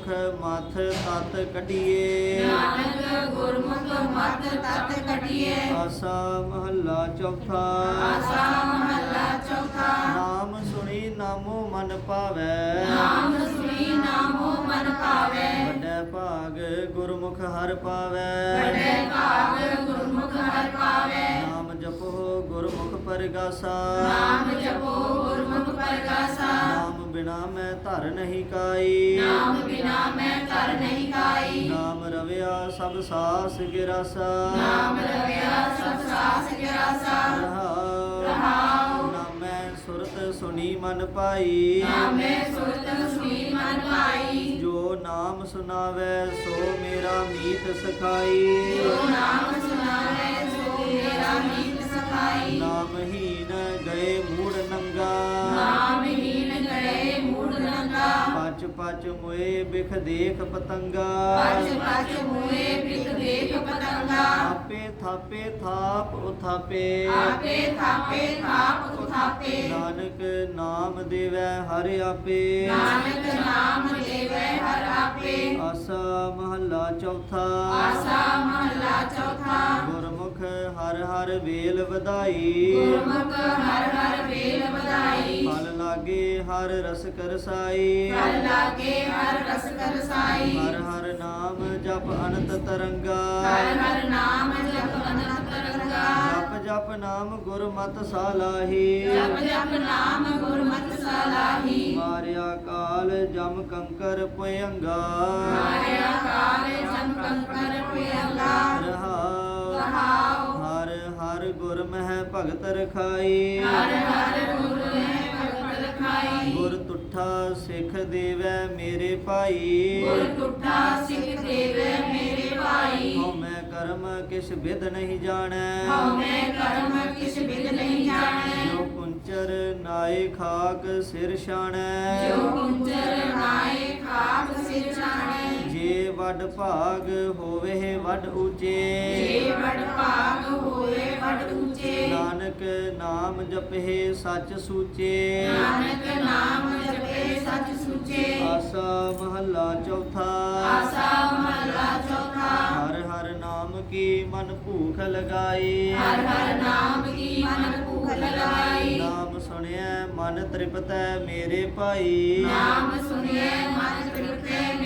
ਗੁਰਮੁਖ ਮਥ ਤਤ ਕਢੀਏ।
ਨਾਨਕ ਗੁਰਮੁਖ ਮਤ ਤਤ ਕਟਿਏ
ਆਸਾ ਮਹੱਲਾ ਚੌਥਾ।
ਆਸਾ ਮਹੱਲਾ ਚੌਥਾ।
ਨਾਮ ਸੁਣੀ ਨਾਮੋ ਮਨ ਪਾਵੈ
ਨਾਮ ਸੁਣੀ ਨਾਮੋ ਮਨ ਭਾਵੇ।
ਵੱਡੇ ਭਾਗ ਗੁਰਮੁਖ ਹਰ ਪਾਵੈ।
ਵੱਡੇ ਭਾਗ ਗੁਰਮੁਖ ਹਰ ਪਾਵੇ।
ਨਾਮ ਜਪੋ ਗੁਰਮੁਖ ਪਰਗਾਸਾ।
ਨਾਮ ਜਪੋ ਗੁਰਮੁਖ
ਨਾਮ ਬਿਨਾ ਮੈਂ ਧਰ ਨਹੀਂ ਕਾਈ।
ਨਾਮ ਬਿਨਾ ਮੈਂ ਕਰ ਨਹੀਂ ਕਾਈ।
ਨਾਮ ਰਵਿਆ ਸਭ ਸਾਸ ਗਿਰਾਸਾ।
ਨਾਮ ਰਵਿਆ ਸਭ ਸਾਸ ਗਿਰਾਸਾ।
ਰਹਾਉ। ਨਾਮੈ ਸੁਰਤ ਸੁਣੀ ਮਨ ਪਾਈ।
ਨਾਮੇ ਸੁਰਤ ਸੁਣੀ ਮਨ ਪਾਈ।
ਜੋ ਨਾਮ ਸੁਨਾਵੇ ਸੋ ਮੇਰਾ ਮੀਤ ਸਖਾਈ।
ਜੋ ਨਾਮ
ਪਚ ਪਚ ਮੁਏ ਬਿਖ ਦੇਖ ਪਤੰਗਾ।
ਪਚ ਪਚ ਮੂਏ ਬਿਕ ਦੇਖ ਪਤੰਗਾ।
ਆਪੇ ਥਾਪੇ ਥਾਪ ਉਥਾਪੇ।
ਆਪੇ ਥਾਪੇ ਥਾਪ ਉਥਾਪੇ।
ਨਾਨਕ ਨਾਮ ਦੇਵੈ ਹਰ ਆਪੇ।
ਨਾਨਕ ਨਾਮ ਦੇਵੇ ਹਰ ਆਪੇ।
ਆਸਾ ਮਹੱਲਾ ਚੌਥਾ।
ਆਸਾ ਮਹੱਲਾ ਚੌਥਾ।
ਗੁਰਮੁਖ ਹਰ ਹਰ ਵੇਲ ਵਧਾਈ।
ਗੁਰਮੁਖ ਹਰ ਹਰ ਵੇਲ ਵਧਾਈ।
ਫਲ ਲਾਗੇ ਹਰ ਰਸ ਕਰਸਾਈ
ਫਲ ਲਾਗੇ ਹਰ ਰਸ ਕਰਸਾਈ
ਹਰ ਹਰ ਨਾਮ ਜਪ ਅਨੰਤ ਤਰੰਗਾ।
ਹਰ ਹਰ ਨਾਮ ਜਪ ਅਨੰਤ ਤਰੰਗਾ।
ਜਪ ਜਪ ਨਾਮ ਗੁਰਮਤਿ ਸਾਲਾਹੀ।
ਜਪ ਜਪ ਨਾਮ ਗੁਰਮਤਿ ਸਲਾਹੀ।
ਮਾਰਿਆ ਕਾਲ ਜਮ ਕੰਕਰ ਪਯੰਗਾ
ਮਾਰਿਆ ਕਾਲ ਜਮ ਕੰਕਰ ਪਿਆੰਗਾ
ਰਹਾਉ
ਰਹਾਉ
ਹਰ ਹਰ ਗੁਰ ਮਹਿ ਭਗਤ ਰਖਾਈ।
ਹਰ ਹਰ ਗੁਰ ਹੈ ਲਖਾਈ
ਗੁਰ ਤੁਠਾ ਸਿੱਖ ਦੇਵੈ ਮੇਰੇ ਭਾਈ।
ਗੁਰ ਟੁੱਟਾ ਸਿੱਖ ਦੇਵੇ ਮੇਰੇ ਭਾਈ।
ਹਉ ਮੈਂ ਕਰਮ ਕਿਛ ਵਿਦ ਨਹੀਂ ਜਾਣੈ।
ਹਉ ਮੈਂ ਕਰਮ ਕਿਛ ਬਿਦ ਨਹੀਂ ਜਾਣੈ।
ਜੋ ਕੁੰਚਰ ਨਾਏ ਖਾਕ ਸਿਰ ਛਾਣੈ।
ਜੋ ਕੁੰਜਰ ਨਾਏ ਖਾਕ ਸਿਰ ਜਾਣੈ
ਜੇ ਵੱਡ ਭਾਗ ਹੋਵੇ ਵੱਡ ਉੱਚੇ।
ਜੇ ਵਡ ਭਾਗ ਹੋਏ ਵਡ ਉੱਚੇ।
ਨਾਨਕ ਨਾਮ ਜਪੇ ਸੱਚ ਸੂਚੇ।
ਨਾਨਕ ਨਾਮ ਜਪੇ ਸੱਚ ਸੁਚੇ।
ਆਸਾ ਮਹੱਲਾ ਚੌਥਾ।
ਆਸਾ ਮਹੱਲਾ ਚੌਥਾ।
ਹਰ ਹਰ ਨਾਮ ਕੀ ਮਨ ਭੂਖ ਲਗਾਈ।
ਹਰ ਹਰ ਨਾਮ ਕੀ ਮਨ ਭੂਖ ਲਗਾਈ।
ਨਾਮ ਸੁਣਿਆ ਮਨ ਤ੍ਰਿਪਤੈ ਮੇਰੇ ਭਾਈ।
ਨਾਮ ਸੁਣਿਐ ਮਨ ਤ੍ਰਿਪਤੇ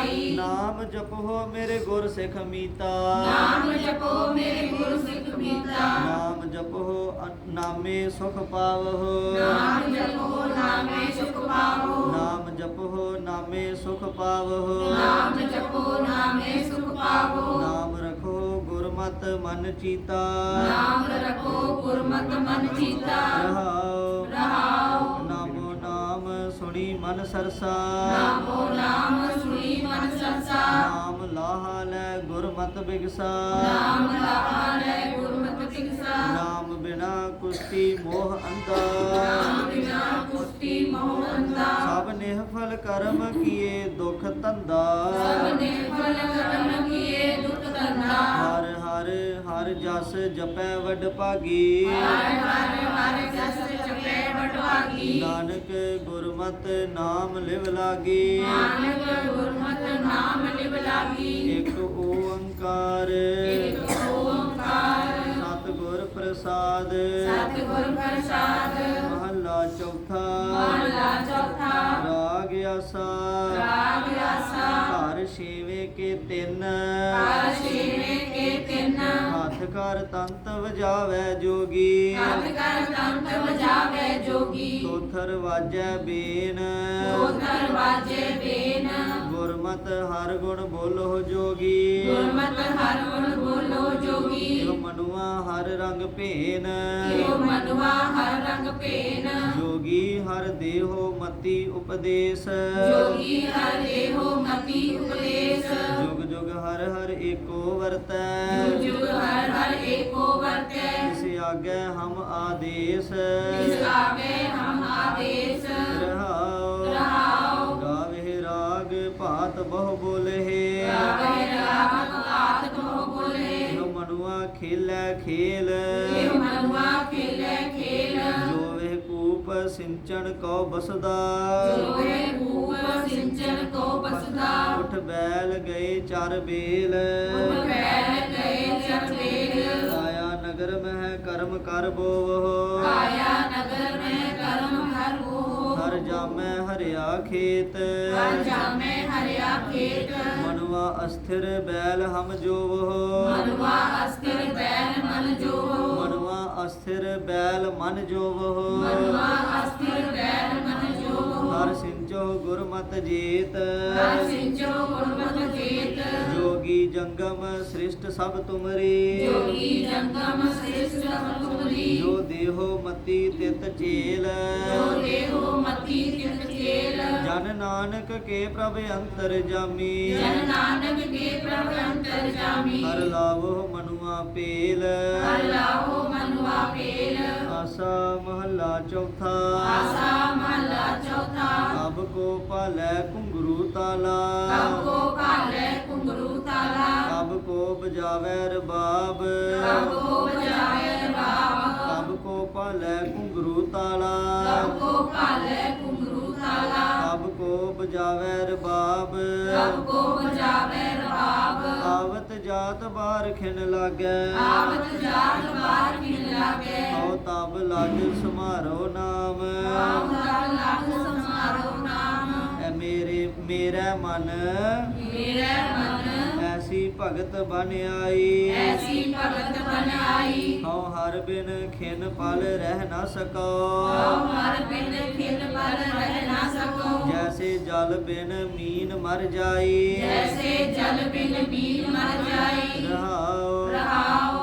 ਭਾਈ
ਨਾਮ ਜਪੋ ਮੇਰੇ ਗੁਰ ਸਿੱਖ ਮੀਤਾ।
ਨਾਮ ਜਪੋ ਮੇਰੇ ਗੁਰੂ ਸਿੱਖ ਮੀਤਾ।
ਨਾਮ ਜਪੋ ਨਾਮੇ ਸੁਖ ਪਾਵਹੁ।
ਨਾਮ ਜਪੋ ਨਾਮੇ ਸੁਖ ਪਾਵੋ
ਨਾਮ ਜਪੋ ਨਾਮੇ ਸੁਖ ਪਾਵਹੁ।
ਨਾਮ ਜਪੋ ਨਾਮੇ ਸੁਖ ਪਾਵੋ
ਨਾਮ ਰਖੋ ਗੁਰਮਤਿ ਮਨ ਚੀਤਾ।
ਨਾਮ ਰਖੋ ਗੁਰਮਤਿ ਮਨ ਚੀਤਾ।
ਰਹਾਉ।
ਰਹਾਉ।
ਨਾਮੋ ਨਾਮ ਸੁਣੀ ਮਨ ਸਰਸਾ।
ਨਾਮੋ ਨਾਮ ਸੁਣੀ ਸਰਸਾ
ਨਾਮ ਲਾਹ ਲੈ ਗੁਰਮਤਿ ਬਿਗਸਾ।
ਨਾਮ ਲਾਲੇ ਗੁਰਮਤਿ ਸਿਕਸਾ
ਨਾਮ ਬਿਨਾ ਕੁਸ਼ਤੀ ਮੋਹ ਅੰਧਾ।
ਨਾਮ ਬਿਨਾ ਕੁਸ਼ਤੀ ਮੋਹ ਅੰਦਾ
ਸਭ ਨਿਹਫਲ ਕਰਮ ਕੀਏ ਦੁਖ ਧੰਦਾ।
ਸਭ ਨੇ ਫਲ ਕਰਮ ਕੀਏ ਦੁਖ ਧੰਦਾ।
ਹਰ ਹਰ ਹਰ ਜਸ ਜਪੈ ਵਡ ਭਾਗੀ।
ਹਰ ਹਰ ਹਰ ਜਸ ਜਪੇ ਵਡਵਾਗੀ
ਨਾਨਕ ਗੁਰਮਤਿ ਨਾਮ ਲਿਵ ਲਾਗੀ।
ਨਾਨਕ ਗੁਰਮਤਿ ਨਾਮ ਲਿਵ ਲਾਗੀ।
ਇਕ ਓੰਕਾਰ।
ਇਕ ਓੰਕਾਰ।
ਸਤਿਗੁਰ ਪ੍ਰਸਾਦ।
ਸਤਿਗੁਰ ਪ੍ਰਸਾਦ।
ਮਹੱਲਾ ਚੌਥਾ।
ਮਹਲਾ ਚੌਥਾ।
ਰਾਗ ਆਸਾ।
ਰਾਗ ਆਸਾ।
ਘਰ ਛੇਵੇਂ ਕੇ ਤਿੰਨ।
ਹਰ ਤਿੰਨ
ਹੱਥ ਕਰ ਤੰਤ ਵਜਾਵੇ ਜੋਗੀ।
ਕੰਧ ਕਰ ਤੰਤ ਵਜਾਵੇ ਜੋਗੀ।
ਤੋਥਰ ਵਾਜੈ ਬੇਨ।
ਦੋ ਦਰਵਾਜੇ ਬੇਨ।
ਗੁਰਮਤ ਹਰ ਗੁਣ ਬੋਲੋ ਜੋਗੀ।
ਗੁਰਮਤਿ ਹਰ ਗੁਣ ਬੋਲੋ ਜੋਗੀ।
ਇਹੋ ਮਨੁਆ ਹਰ ਰੰਗ ਭੇਨ।
ਏਉ ਮਨਵਾ ਹਰ ਰੰਗ ਭੇਨ।
ਜੋਗੀ ਹਰ ਦੇਹੋ ਮਤੀ ਉਪਦੇਸ਼।
ਜੋਗੀ ਹਰ ਦੇਹੋ ਮਤੀ ਉਪਦੇਸ਼।
ਜੁਗ ਹਰ ਹਰ ਏਕੋ ਵਰਤੈ।
ਜੁਗ ਜੁਗ ਹਰ ਹਰ ਏਕੋ ਵਰਤੈ।
ਤਿਸ ਆਗੇ ਹਮ ਆਦੇਸ਼।
ਇਸ ਆਵੇ ਹਮ ਆਦੇਸ਼।
ਰਹਾਉ
ਰਹਾਉ
ਗਾਵੇ ਰਾਗ ਭਾਤ ਬਹੁ ਬੋਲੇ।
ਗਾਵੇ ਰਾਗ ਆਤ ਕੋ ਬੋਲੇ।
ਜੋ ਮਨੁਆ ਖੇਲੇ ਖੇਲ।
ਮਨਵਾ ਖੇਲੇ
ਸਿੰਚਣ ਕੋ ਬਸਦਾ।
ਜੋਏ ਕੂਪ ਸਿੰਚਨ ਕੋ ਬਸਦਾ।
ਉਠ ਬੈਲ ਗਏ ਚਰ ਬੇਲ।
ਉਠ ਬੈਲ ਗਏ ਚਰਵੇਲ
ਆਇਆ ਨਗਰ ਮਹਿ ਕਰਮ ਕਰ ਬੋਵ।
ਆਇਆ ਨਗਰ ਮੈਂ ਕਰਮ ਹਰ ਹੋ
ਹਰ ਜਾਮੈ ਹਰਿਆ ਖੇਤ।
ਹਰ ਜਾਮੇ ਹਰਿਆ ਖੇਤ।
ਮਨੁਆ ਅਸਥਿਰ ਬੈਲ ਹਮ ਜੋਵ।
ਮਨਵਾ ਅਸਥਿਰ ਬੈਲ ਮਨ ਜੋ
ਮਨੁਆ ਅਸਥਿਰ ਬੈਲ ਮਨ ਜੋਵ।
ਮਨਵਾ ਅਸਥਿਰ ਬੈਲ ਮਨ
ਹਰ ਸਿੰਚੋ ਗੁਰਮਤ ਜੀਤ।
ਹਰ ਸਿੰਚੋ ਗੁਰਮਤਿ ਜੀਤ।
ਜੋਗੀ ਜੰਗਮ ਸ੍ਰਿਸ਼ਟ ਸਭ ਤੁਮਰੀ।
ਜੋਗੀ ਜੰਗਮ ਸ੍ਰਿਸ਼ਟ ਤੁਮਰੀ।
ਜੋ ਦੇਹੋ ਮਤੀ ਤਿਤ ਚੇਲ।
ਜੋ ਦੇਹੋ ਮਤੀ ਤਿਤ ਚੇਲ
ਜਨ ਨਾਨਕ ਕੇ ਪ੍ਰਭ ਅੰਤਰ ਜਾਮੀ।
ਜਨ ਨਾਨਕ ਕੇ ਪ੍ਰਭ ਅੰਤਰ ਜਾਮੀ।
ਹਰ ਲਾਵੋ ਮਨੁਆ ਪੇਲ।
ਹਰ ਲਾਹੋ ਮਨਵਾ ਪੇਲ।
ਆਸਾ ਮਹੱਲਾ ਚੌਥਾ।
ਆਸਾ ਮਹਲਾ ਚੌਥਾ।
ਅਬ ਕੋ ਪਾਲੈ ਕੁੰਗਰੂ ਤਾਲਾ।
ਕਬ ਕੋ ਭਾਲੇ ਕੁੰਗਰੂ ਤਾਲਾ।
ਅਬ ਕੋ ਬਜਾਵੈ ਰਬਾਬ।
ਕਬ ਕੋ ਬਜਾਏ ਰਬਾਬ।
ਅਬ ਕੋ ਪਾਲੈ ਕੁੰਗਰੂ ਤਾਲਾ।
ਕਬ ਕੋ
ਅਬ ਕੋ ਬਜਾਵੈ ਰਬਾਬ।
ਕਬ ਕੋ ਬਜਾਵੇ ਰਬਾਬ।
ਆਵਤ ਜਾਤ ਬਾਰ ਖਿਨ ਲਾਗੈ।
ਆਵਤ ਜਾਤ ਬਾਰ ਕਿਨ ਲਾਗੇ।
ਹਉ ਤਬ ਲਗ ਸਮਾਰੋ ਨਾਮ।
ਆਵਦਾ ਲਗ ਸਮਾਰੋ ਨਾਮ।
ਮੇਰੇ ਮਨ।
ਮੇਰੇ ਮਨ।
ਐਸੀ ਭਗਤ ਬਨ ਆਈ।
ਐਸੀ ਭਗਤ ਬਨਾਈ
ਹਉ ਹਰ ਬਿਨ ਖਿਨ ਪਲ ਰਹਿ ਨਾ ਸਕੋ।
ਹਉ ਹਰ ਬਿਨ ਖਿਲ ਪਰ ਰਹਿ ਨਾ ਸਕੋ।
ਜੈਸੇ ਜਲ ਬਿਨ ਮੀਨ ਮਰ ਜਾਈ।
ਜੈਸੇ ਜਲ ਬਿਨ ਬੀਨ ਮਰ ਜਾਈ।
ਰਹਾਉ
ਰਹਾਉ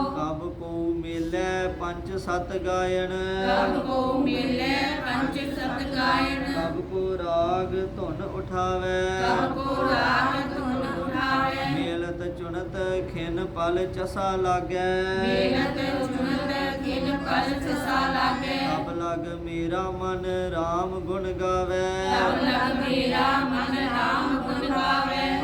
ਮੇਲੇ ਪੰਜ ਸਤ ਗਾਇਨ
ਕਬ ਕੋ ਮਿਲੇ ਪੰਜ ਸਤ ਗਾਇਨ
ਕਬ ਕੋ ਰਾਗ ਧੁਨ ਉਠਾਵੇ।
ਕਬ ਕੋ ਰਾਗ ਧੁਨ ਉਠਾਵੇ।
ਮੇਲਤ ਚੁਨਤ ਖਿਨ ਪਲ ਚਸਾ ਲਾਗੈ।
ਮੇਲਤ ਚੁਨਤ ਖਿਨ ਪਲ ਸਸਾ ਲਾਗੇ।
ਅਬ ਲਗ ਮੇਰਾ ਮਨ RAM ਗੁਣ ਗਾਵੇ।
ਤਬ ਲਗ ਮੇਰਾ ਮਨ ਰਾਮ ਗੁਣ ਗਾਵੇ।
ਅਬ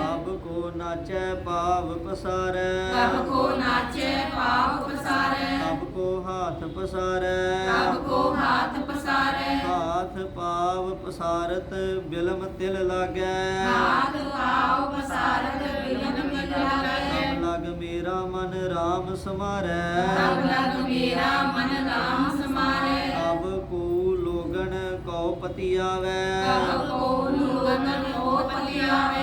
ਕੋ ਨਾਚੈ ਭਾਵ ਪਸਾਰੈ।
ਕਬ ਕੋ ਨਾਚੇ ਪਾਪ ਪਸਾਰੇ।
ਅਬ ਕੋ ਹਾਥ ਪਸਾਰੈ।
ਕਬ ਕੋ ਹਾਥ ਪਸਾਰੇ।
ਹਾਥ ਪਾਵ ਪਸਾਰਤ ਬਿਲਮ ਤਿਲ ਲਾਗੈ।
ਹਾਥ ਪਾਉ ਪਸਾਰਤ ਬਿਲਨ ਮਿਲ ਲਾਗੇ।
ਲਗ ਮੇਰਾ ਮਨ RAM ਸਮਾਰੈ।
ਤਬ ਲਗ ਮੇਰਾ ਮਨ ਰਾਮ ਸਮਾਰੇ।
ਅਬ ਕੋ ਲੋਗਣ ਕਉ ਪਤੀ ਆਵੈ।
ਕਬ ਕੋ ਲੂਗਨ ਕੋ ਪਤਿਆਵੇ
ਲੋਕ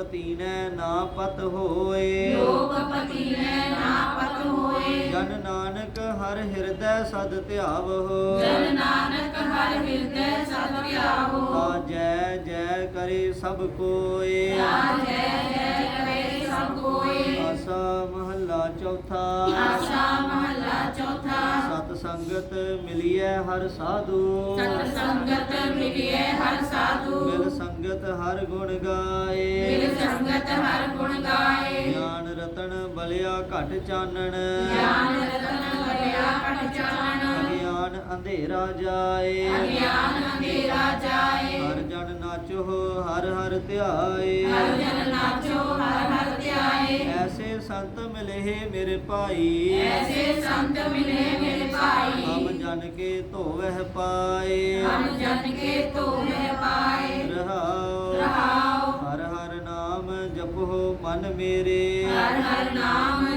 ਪਤੀਨੈ ਨਾ ਪਤ ਹੋਏ।
ਲੋਕ ਪਤੀ ਹੈ ਨਾ ਪਤ ਹੋਏ।
ਜਨ ਨਾਨਕ ਹਰ ਹਿਰਦੈ ਸਦ ਧਿਆਵਹੁ।
ਜਨ ਨਾਨਕ ਹਰ ਹਿਰਦੈ ਸਦ ਧਿਆਵੋ
ਤਾ ਜੈ ਜੈ ਕਰੇ ਸਭ ਕੋਏ।
ਤਾ ਜੈ ਜੈ ਕਰੇ ਸਭ ਕੋਏ
ਆਸਾ ਮਹੱਲਾ ਚੌਥਾ।
ਆਸਾ ਮਹੱਲਾ ਚੌਥਾ।
ਸਤ ਸੰਗਤ ਮਿਲੀਐ ਹਰ ਸਾਧੂ।
ਸਤ ਸੰਗਤ ਮਿਲਿਐ ਹਰ ਸਾਧੂ।
ਮਿਲ ਸੰਗਤ ਹਰ ਗੁਣ ਗਾਏ।
ਮਿਲ ਸੰਗਤ ਹਰ ਗੁਣ ਗਾਏ।
ਗਿਆਨ ਰਤਨ ਬਲਿਆ ਘਟ ਚਾਨਣ।
ਗਿਆਨ ਰਤਨ ਵਰਿਆ ਕਟ ਚਾਨਣ।
ਅਗਿਆਨ ਅੰਧੇਰਾ ਜਾਏ।
ਅਗਿਆਨ ਅੰਧੇਰਾ ਜਾਏ।
ਹਰ ਜਨ ਨਾਚੋ ਹਰ ਹਰ ਧਿਆਏ।
ਹਰ ਜਨ ਨਾਚੋ ਹਰ ਹਰ
ਐਸੇ ਸੰਤ ਮਿਲੇ ਮੇਰੇ ਭਾਈ।
ਐਸੇ ਸੰਤ ਮਿਲੇ ਮੇਰੇ ਭਾਈ।
ਹਮ ਜਨ ਕੇ ਧੋਵਹਿ ਪਾਏ।
ਹਮ ਜਨ ਕੇ ਧੋਵੇ ਪਾਏ।
ਰਹਾਉ
ਰਹਾਉ
ਹਰ ਹਰ ਨਾਮ ਜਪੋ ਮਨ ਮੇਰੇ।
ਹਰ ਹਰ ਨਾਮ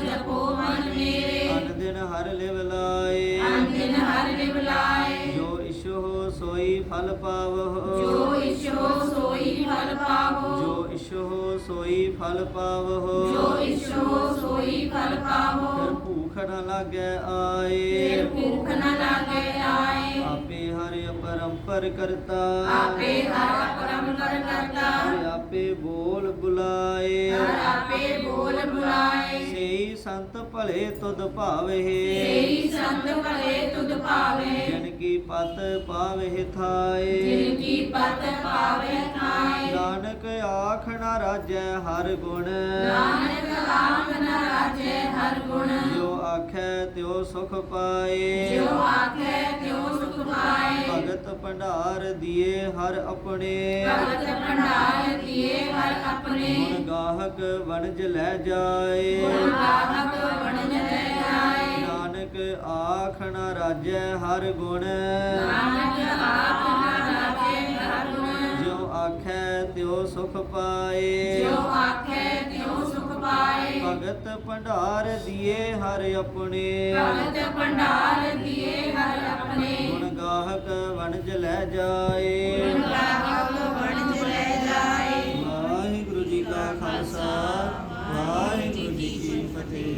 ਫਲ ਪਾਵਹੁ
ਜੋ ਇਛੋ ਸੋਈ ਫਲ ਪਾਵੋ।
ਜੋ ਇਸ਼ੋ ਸੋਈ ਫਲ ਪਾਵਹੁ
ਜੋ ਇਛੋ ਸੋਈ ਫਲ
ਫਿਰ
ਪਾਵੋ
ਭੂਖ ਨ ਲਾਗੈ
ਫਿਰ
ਆਏ
ਭੂਖ ਨ ਲਾਗੇ ਆਏ।
ਆਪੇ ਹਰਿ ਅਪਰੰਪਰ ਕਰਤਾ।
ਆਪੇ ਹਰ ਪਰਮ ਕਰ ਕਰਤਾ।
ਹਰਿ ਆਪੇ ਬੋਲ ਬੁਲਾਏ।
ਹਰ ਆਪੇ ਬੋਲ ਬੁਲਾਏ।
ਸੇਈ ਸੰਤ ਭਲੇ ਤੁਧ ਭਾਵੇ।
ਸੇਈ ਸੰਤ ਭਲੇ ਤੁਧ ਭਾਵੇ।
ਜਨ ਕੀ ਪਤ ਪਾਵੇ ਥਾਏ।
ਜਿਨ ਕੀ ਪਤ ਪਾਵੇ
ਨਾਨਕ ਆਖ ਨਾ ਰਾਜੈ ਹਰ ਗੁਣ।
ਨਾਨਕ ਆਖ ਨ ਰਾਜੇ ਹਰ ਗੁਣ।
ਜੋ ਆਖੈ ਤਿਉ ਸੁਖ ਪਾਏ।
ਜੋ ਆਖੇ ਤਿਉ ਸੁਖ ਪਾਏ।
ਭਗਤ ਭੰਡਾਰ ਦੀਏ ਹਰ ਆਪਣੇ।
ਭਗਤ ਭੰਡਾਰ ਦੀਏ ਹਰ ਆਪਣੇ।
ਗੁਣ ਗਾਹਕ ਵਣਜ ਲੈ ਜਾਏ।
ਗੁਣ ਗਾਹਕ ਵਣਜ ਲੈ ਜਾਏ।
ਨਾਨਕ ਆਖ ਨਾ ਰਾਜੈ ਹਰ ਗੁਣ।
ਨਾਨਕ ਆਖ ਨ
ਤਿਉ ਸੁਖ ਪਾਏ।
ਜਿਉ ਆਖੇ ਤਿਉ ਸੁਖ ਪਾਏ।
ਭਗਤ ਭੰਡਾਰ ਦੀਏ ਹਰ ਆਪਣੇ।
ਭਗਤ ਭੰਡਾਰ ਦੀਏ ਹਰ ਆਪਣੇ।
ਗੁਣ ਗਾਹਕ ਵਣਜ ਲੈ ਜਾਏ।
ਗੁਣ ਗਾਹਕ ਵਣਜ ਲੈ ਜਾਏ।
ਵਾਹਿਗੁਰੂ ਜੀ ਕਾ ਖਾਲਸਾ। ਵਾਹਿਗੁਰੂ ਜੀ ਕੀ ਫਤਿਹ।